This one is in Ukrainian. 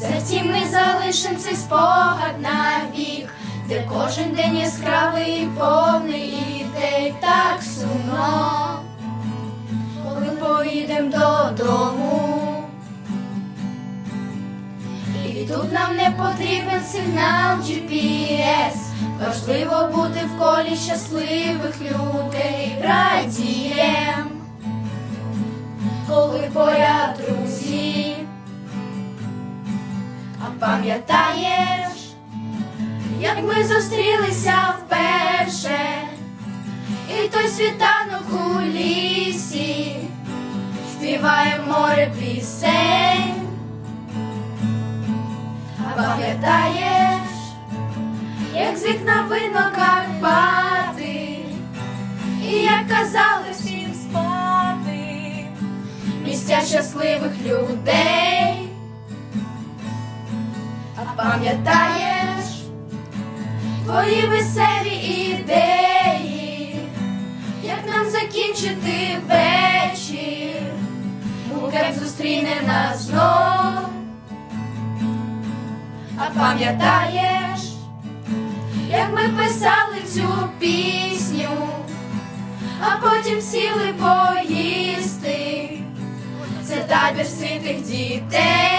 серці ми залишим цей спогад навік, де кожен день яскравий і повний ідей так сумно, коли поїдем додому. І тут нам не потрібен сигнал GPS. Важливо бути в колі щасливих людей. Радієм, коли поряд пам'ятаєш, як ми зустрілися вперше, і той світанок у лісі, співає море пісень. А пам'ятаєш, як з вікна видно Карпати, і як казали всім спати, місця щасливих людей. А пам'ятаєш твої веселі ідеї, як нам закінчити вечір, Букет зустріне нас знов. А пам'ятаєш, як ми писали цю пісню, а потім сіли поїсти. Це табір ситих дітей.